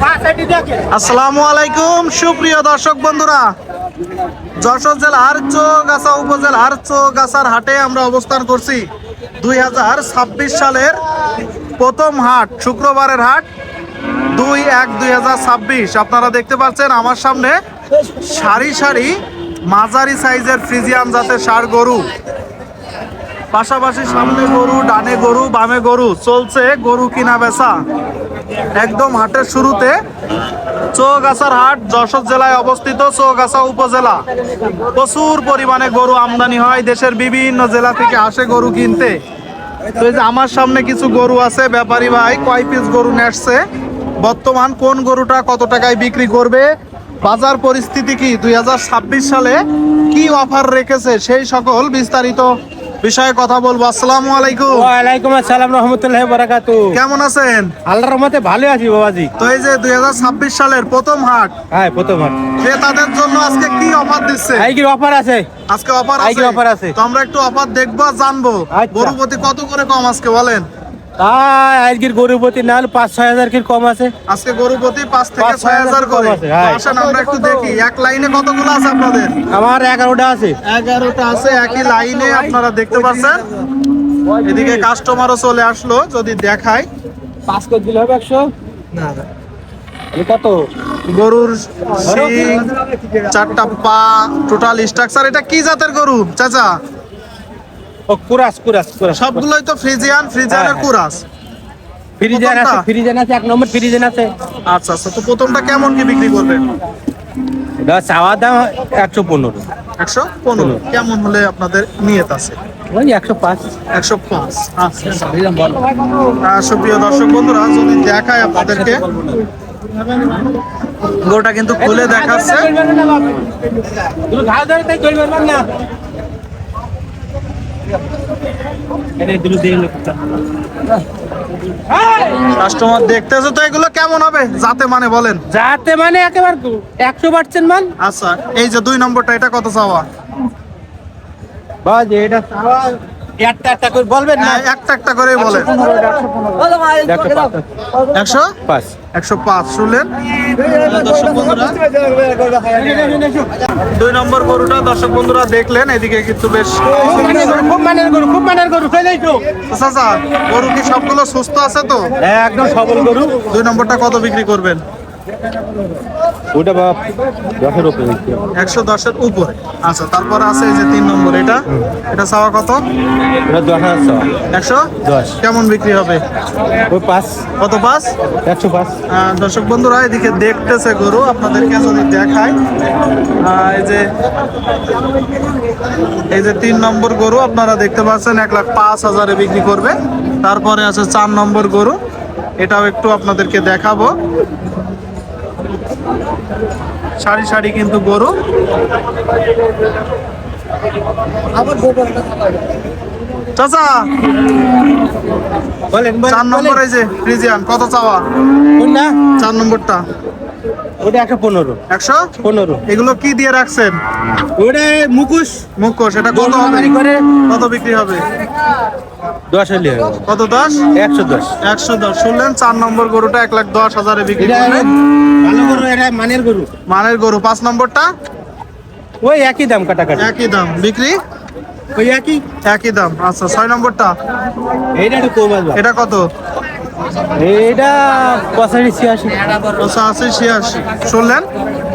আসসালামু আলাইকুম, সুপ্রিয় দর্শক বন্ধুরা। যশোর জেলার চৌগাছা উপজেলার চৌগাছার হাটে আমরা অবস্থান করছি। দুই হাজার ছাব্বিশ সালের প্রথম হাট, শুক্রবারের হাট, দুই এক দুই আপনারা দেখতে পাচ্ছেন আমার সামনে সারি সারি মাঝারি সাইজের ফ্রিজিয়ান জাতের সার গরু। পাশাপাশি সামনে গরু, ডানে গরু, বামে গরু, চলছে গরু কিনা বেচা। একদম হাটের শুরুতে চৌগাছার হাট যশোর জেলায় অবস্থিত চৌগাছা উপজেলা। প্রচুর পরিমাণে গরু আমদানি হয়, দেশের বিভিন্ন জেলা থেকে আসে গরু কিনতে। তো এই যে আমার সামনে কিছু গরু আছে, ব্যাপারী ভাই, কয় পিস গরু নেসছে বর্তমান কোন গরুটা কত টাকায় বিক্রি করবে? বাজার পরিস্থিতি কি? দুই হাজার ছাব্বিশ সালে কি অফার রেখেছে? সেই সকল বিস্তারিত বিষয়ে কথা বলব। আসসালামু আলাইকুম। ওয়ালাইকুম আসসালাম রহমতুল্লাহ বারাকাতু। কেমন আছেন? আল্লাহর রহমতে ভালো আছি বাবাজি। তো এই যে দুই হাজার ছাব্বিশ সালের প্রথম হাট হ্যাঁ প্রথম হাট। ক্রেতাদের জন্য আজকে কি অফার দিচ্ছে? অফার আছে? আজকে অফার আজকে আছে? offer আছে। তো আমরা একটু অফার দেখব জানব। গরুপতি কত করে কম আজকে বলেন? তাই আজকের গরুর প্রতি না হলে পাঁচ ছয় হাজার কি কম আছে। আজকে গরু প্রতি পাঁচ থেকে ছয় হাজার করে। আসেন আমরা একটু দেখি এক লাইনে কতগুলো আছে আপনাদের? আমার এগারোটা আছে। এগারোটা আছে একই লাইনে আপনারা দেখতে পাচ্ছেন। এদিকে কাস্টমারও চলে আসলো যদি দেখাই। পাঁচ করে দিলে হবে একশো? কত? গরুর শিং চারটা পা টোটাল স্ট্রাকচার এটা কি জাতের গরু? চাচা? ও কুরাস কুরাস কুরাস। সবগুলোই তো ফ্রিজিয়ান ফ্রিজিয়ানের হ্যাঁ, হ্যাঁ। কুরাস। ফ্রিজেন আছে? ফ্রিজেন আছে এক নম্বর ফ্রিজেন আছে। আচ্ছা আচ্ছা তো প্রথমটা কেমন কি বিক্রি করবেন এটা চাওয়ার দাম একশো পনেরো। একশো পনেরো। কেমন হলে আপনাদের নিয়ত আছে? ওই একশো পাঁচ। একশো পাঁচ। আচ্ছা আহ, দর্শক বন্ধুরা যদি দেখায় আপনাদেরকে গরুটা কিন্তু খুলে দেখাচ্ছে ঘাস ধরে তাই চলবে না এটা দুটো দিয়ে লোকটা কাস্টমার দেখতেছে তো এগুলো কেমন হবে? যাতে মানে বলেন। যাতে মানে একেবারে একশো পার্সেন্ট মান। আচ্ছা এই যে দুই নম্বরটা এটা কত চাওয়া? বাজে এটা চাওয়া একটা একটা করে বলবেন না? হ্যাঁ, একটা একটা করে বলেন একশো? পাঁচ। একশো পাঁচ শুনলেন। দুই নম্বর গরুটা দর্শক বন্ধুরা দেখলেন এদিকে কিন্তু বেশ খুব মানের গরু খুব মানের গরু চলে তো। চাচা গরু কি সবগুলো সুস্থ আছে তো? একদম সবল গরু। দুই নম্বরটা কত বিক্রি করবেন? ওটা বাপ দশের উপরে একশো দশের উপরে। আচ্ছা তারপর আছে এই যে তিন নম্বর এটা? এটা চাওয়া কত? ওটা দশ হাজার চাওয়া। একশো? দশ। কেমন বিক্রি হবে? ওই পাঁচ। কত পাঁচ? একশো পাঁচ। দর্শক বন্ধুরা এদিকে দেখতেছে গরু আপনাদেরকে যদি দেখায় এই যে এই যে তিন নম্বর গরু আপনারা দেখতে পাচ্ছেন এক লাখ পাঁচ হাজারে বিক্রি করবে। তারপরে আছে চার নম্বর গরু এটাও একটু আপনাদেরকে দেখাবো। সারি সারি কিন্তু গরু। চাচা বলেন চার নম্বর এই যে ফ্রিজিয়ান কত চাওয়া? চার নম্বরটা। ওটা একশো পনেরো। একশো? পনেরো। এগুলো কি দিয়ে রাখছেন? ওটা মুখোশ। মুখোশ এটা কত হবে? কত বিক্রি হবে? দশ হলে। কত দশ? একশো দশ। একশো দশ। শুনলেন চার নম্বর গরুটা এক লাখ দশ হাজারে বিক্রি এটা করলেন? ভালো গরু এটা মানের গরু। মানের গরু। পাঁচ নম্বরটা? ওই একই দাম কাটাকাটি। একই দাম। বিক্রি? ওই একই। একই দাম। আচ্ছা ছয় নম্বরটা? এইটা একটু কম আসবে। এটা কত? এইটা পঁচাশি ছিয়াশি। পঁচাশি ছিয়াশি। শুনলেন?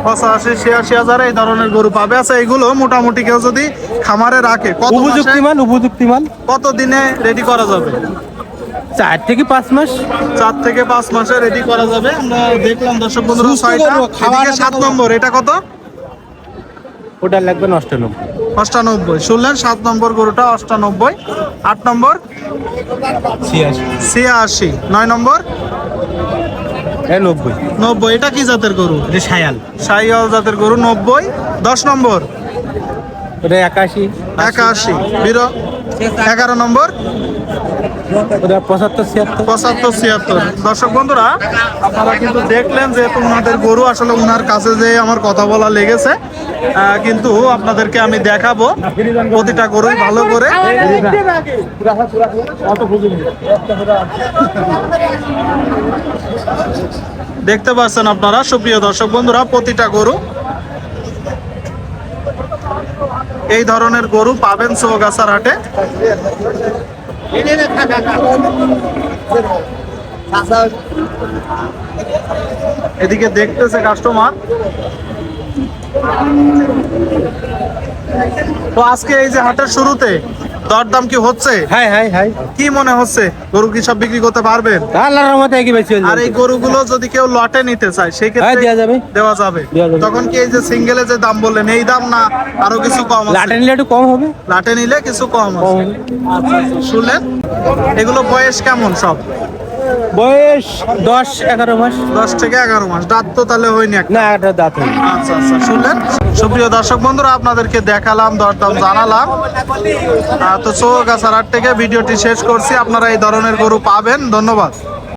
পঁচাশি ছিয়াশি হাজারে এই ধরনের গরু পাবে। আচ্ছা এগুলো মোটামুটি কেউ যদি খামারে রাখে কত উপযুক্তি মাসে মান উপযুক্তি মান? কত দিনে রেডি করা যাবে? চার থেকে পাঁচ মাস। চার থেকে পাঁচ মাসে রেডি করা যাবে। আমরা দেখলাম দর্শক বন্ধুরা ছয়টা। এদিকে সাত নম্বর এটা কত? ওটা লাগবে অষ্টানব্বই অষ্টানব্বই। শুনলেন সাত নম্বর গরুটা অষ্টানব্বই। আট নম্বর? ছিয়াশি। ছিয়াশি। নয় নম্বর? নব্বই। নব্বই এটা কি জাতের গরু? এটা সায়াল সাইয়াল জাতের গরু নব্বই। দশ নম্বর? ওটা একাশি। একাশি। বিরো এগারো নম্বর? পঁচাত্তর ছিয়াত্তর। পঁচাত্তর ছিয়াত্তর। দর্শক বন্ধুরা আপনারা কিন্তু দেখলেন যে ওনাদের গরু আসলে ওনার কাছে যে আমার কথা বলা লেগেছে। কিন্তু আপনাদেরকে আমি দেখাবো প্রতিটা গরুই ভালো করে। দেখতে পাচ্ছেন আপনারা সুপ্রিয় দর্শক বন্ধুরা প্রতিটা গরু এই ধরনের গরু পাবেন সোগাছার হাটে। এদিকে দেখতেছে কাস্টমার তো আজকে এই যে হাটের শুরুতে দরদাম কি হচ্ছে? High high high. কি মনে হচ্ছে? গরু কি সব বিক্রি করতে পারবেন আল্লাহর রহমতে একই বেশি আর এই গরুগুলো যদি কেউ লটে নিতে চায় সেই হ্যাঁ ক্ষেত্রে দেওয়া যাবে। দেওয়া যাবে। তখন কি এই যে সিঙ্গেলে যে দাম বললেন এই দাম না আরও কিছু কম আছে? লাটে নিলে একটু কম হবে। লাটে নিলে কিছু কম আছে। হবে। আচ্ছা, আচ্ছা, শুনলেন? এগুলো বয়স কেমন সব? বয়স দশ এগারো মাস। দশ থেকে এগারো মাস। দাঁত তো তাহলে হয়নি না একটা দাঁত আচ্ছা আচ্ছা শুনলেন? সুপ্রিয় দর্শক বন্ধুরা, আপনাদেরকে দেখালাম, দরদাম জানালাম। তো চৌগাছার হাট থেকে ভিডিওটি শেষ করছি। আপনারা এই ধরনের গরু পাবেন। ধন্যবাদ।